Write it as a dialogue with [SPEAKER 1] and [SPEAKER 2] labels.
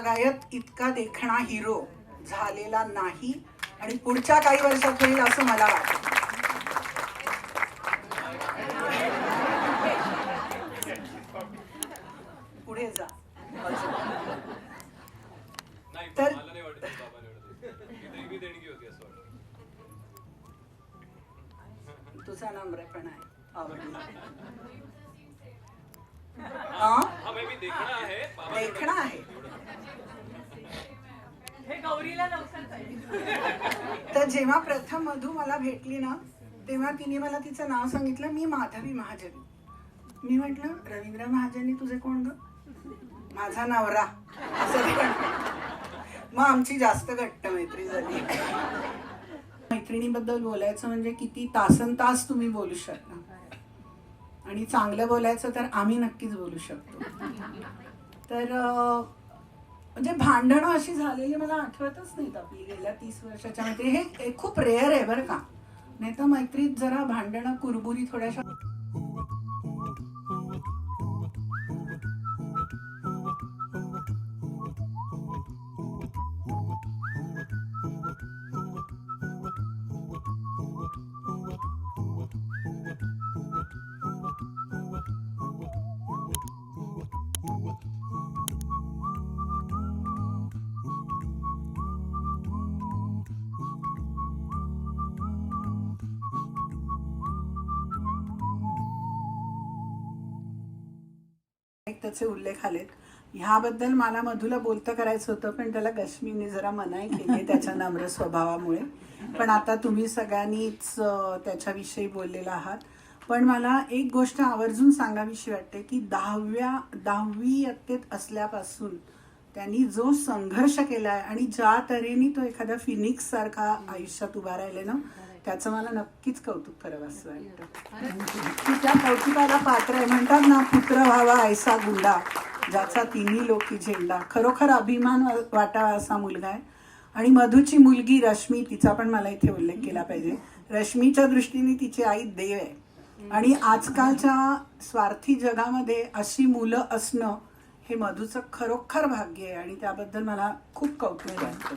[SPEAKER 1] गायत इतका देखणा हिरो झालेला नाही आणि पुढच्या काही वर्षात होईल असं मला वाटतं पुढे जा तर- तुझा नम्रपण आहे आवडला हा
[SPEAKER 2] देखणं आहे बाबा
[SPEAKER 1] देखणा आहे
[SPEAKER 3] हे गौरीला लवकर जाईल
[SPEAKER 1] तर जेव्हा प्रथम मधू मला भेटली ना तेव्हा तिने मला तिचं नाव सांगितलं मी माधवी महाजन. मी म्हटलं रवींद्र महाजनी तुझे कोण ग? माझा नवरा. असं मग आमची जास्त घट्ट मैत्री झाली. मैत्रिणीबद्दल बोलायचं म्हणजे किती तासन तास तुम्ही बोलू शकता. आणि चांगलं बोलायचं तर आम्ही नक्कीच बोलू शकतो. तर म्हणजे भांडणं अशी झालेली मला आठवतच नाहीत आपली गेल्या तीस वर्षाच्या मध्ये. हे हे खूप रेअर आहे बरं का. नाही तर मैत्रीत जरा भांडणं कुरबुरी थोड्याशा त्याचे उल्लेख आलेत. ह्याबद्दल मला मधुला बोलतं करायचं होतं पण त्याला गश्मीने जरा मनाई केली त्याच्या नम्र स्वभावामुळे. पण आता तुम्ही सगळ्यांनीच त्याच्याविषयी बोललेला आहात. पण मला एक गोष्ट आवर्जून सांगावीशी वाटते की दहाव्या दहावी इयत्तेत असल्यापासून त्यांनी जो संघर्ष केला आहे आणि ज्या तऱ्हेने तो एखाद्या फिनिक्स सारखा आयुष्यात उभा राहिले ना त्याचं मला नक्कीच कौतुक करावं असं वाटतं. की त्या कौतुकाला पात्र आहे. म्हणतात ना पुत्र व्हावा ऐसा गुंडा ज्याचा तिन्ही लोकी झेंडा. खरोखर अभिमान वाटावा असा मुलगा आहे. आणि मधूची मुलगी रश्मी तिचा पण मला इथे उल्लेख केला पाहिजे. रश्मीच्या दृष्टीने तिची आई देव आहे. आणि आजकालच्या स्वार्थी जगामध्ये अशी मुलं असणं हे मधूचं खरोखर भाग्य आहे. आणि त्याबद्दल मला खूप कौतुक वाटतं